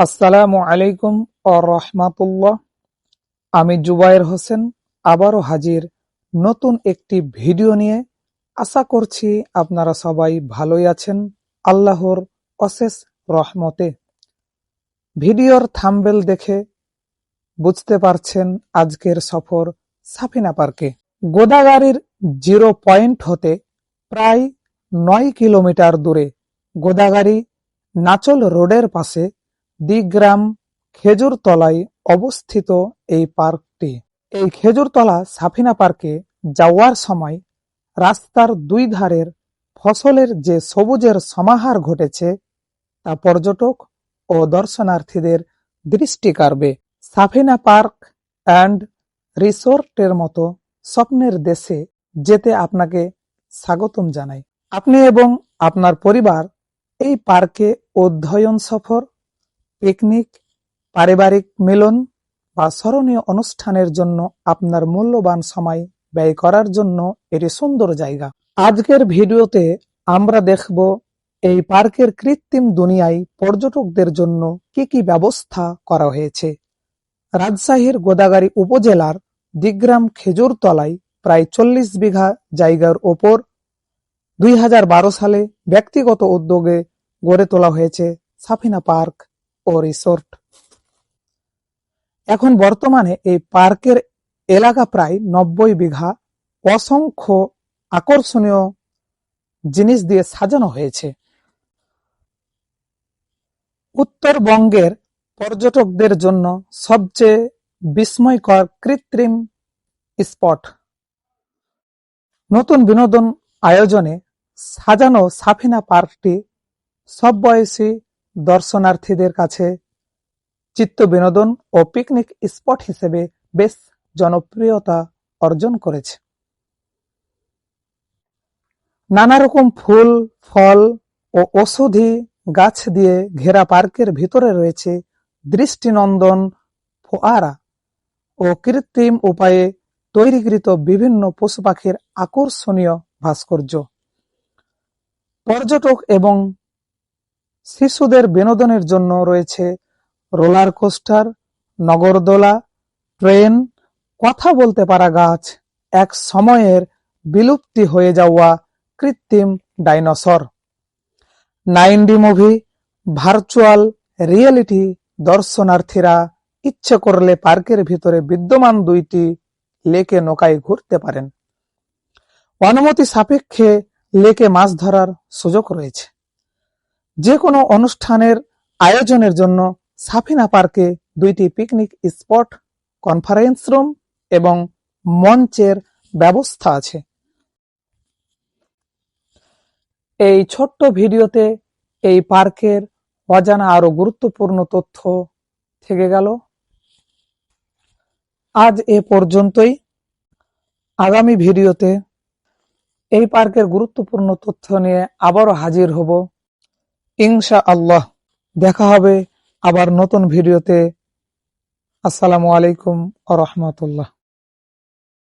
আসসালামু আলাইকুম ও রহমাতুল্লাহ। আমি জুবায়ের হোসেন, আবারও হাজির নতুন একটি ভিডিও নিয়ে। আশা করছি আপনারা সবাই ভালোই আছেন, আল্লাহর অশেষ রহমতে। ভিডিওর থাম্বেল দেখে বুঝতে পারছেন আজকের সফর সাফিনা পার্কে। গোদাগাড়ির জিরো পয়েন্ট হতে প্রায় নয় কিলোমিটার দূরে গোদাগাড়ি নাচল রোডের পাশে দিগ্রাম খেজুরতলায় অবস্থিত এই পার্কটি। এই খেজুরতলা সাফিনা পার্কে যাওয়ার সময় রাস্তার দুই ধারের ফসলের যে সবুজের সমাহার ঘটেছে, তা পর্যটক ও দর্শনার্থীদের দৃষ্টি কাড়বে। সাফিনা পার্ক অ্যান্ড রিসোর্টের মতো স্বপ্নের দেশে যেতে আপনাকে স্বাগতম জানাই। আপনি এবং আপনার পরিবার এই পার্কে অধ্যয়ন সফর পিকনিক, পারিবারিক মিলন বা স্মরণীয় অনুষ্ঠানের জন্য আপনার মূল্যবান সময় ব্যয় করার জন্য এটি সুন্দর জায়গা। আজকের ভিডিওতে আমরা দেখব এই পার্কের কৃত্রিম দুনিয়ায় পর্যটকদের জন্য কি কি ব্যবস্থা করা হয়েছে। রাজশাহীর গোদাগাড়ী উপজেলার দিগ্রাম খেজুরতলায় প্রায় চল্লিশ বিঘা জায়গার ওপর দুই হাজার বারো সালে ব্যক্তিগত উদ্যোগে গড়ে তোলা হয়েছে সাফিনা পার্ক। ও রিসোর্ট এখন বর্তমানে এই পার্কের এলাকা প্রায় নব্বই বিঘা অসংখ্য আকর্ষণীয় জিনিস দিয়ে সাজানো হয়েছে। উত্তরবঙ্গের পর্যটকদের জন্য সবচেয়ে বিস্ময়কর কৃত্রিম স্পট। নতুন বিনোদন আয়োজনে সাজানো সাফিনা পার্কটি সব বয়সী দর্শনার্থীদের কাছে চিত্ত বিনোদন ও পিকনিক স্পট হিসেবে বেশ জনপ্রিয়তা অর্জন করেছে। নানা রকম ফুল, ফল ও ঔষধি গাছ দিয়ে ঘেরা পার্কের ভিতরে রয়েছে দৃষ্টিনন্দন, ফোয়ারা ও কৃত্রিম উপায়ে তৈরিকৃত বিভিন্ন পশু পাখির আকর্ষণীয় ভাস্কর্য। পর্যটক এবং শিশুদের বিনোদনের জন্য রয়েছে রোলার কোস্টার, নগরদোলা, ট্রেন, কথা বলতে পারা গাছ, এক সময়ের বিলুপ্তি হয়ে যাওয়া কৃত্রিম dinosaur. Nine D movie, virtual reality দর্শনার্থীরা ইচ্ছে করলে পার্কের ভিতরে বিদ্যমান দুইটি লেকে নৌকায় ঘুরতে পারেন। অনুমতি সাপেক্ষে লেকে মাছ ধরার সুযোগ রয়েছে। যে কোনো অনুষ্ঠানের আয়োজনের জন্য সাফিনা পার্কে দুইটি পিকনিক স্পট, কনফারেন্স রুম এবং মঞ্চের ব্যবস্থা আছে। এই ছোট্ট ভিডিওতে এই পার্কের অজানা আরও গুরুত্বপূর্ণ তথ্য থেকে গেল। আজ এ পর্যন্তই। আগামী ভিডিওতে এই পার্কের গুরুত্বপূর্ণ তথ্য নিয়ে আবারও হাজির হব। ইনশা আল্লাহ দেখা হবে আবার নতুন ভিডিওতে। আসসালামু আলাইকুম আ রহমতুল্লাহ।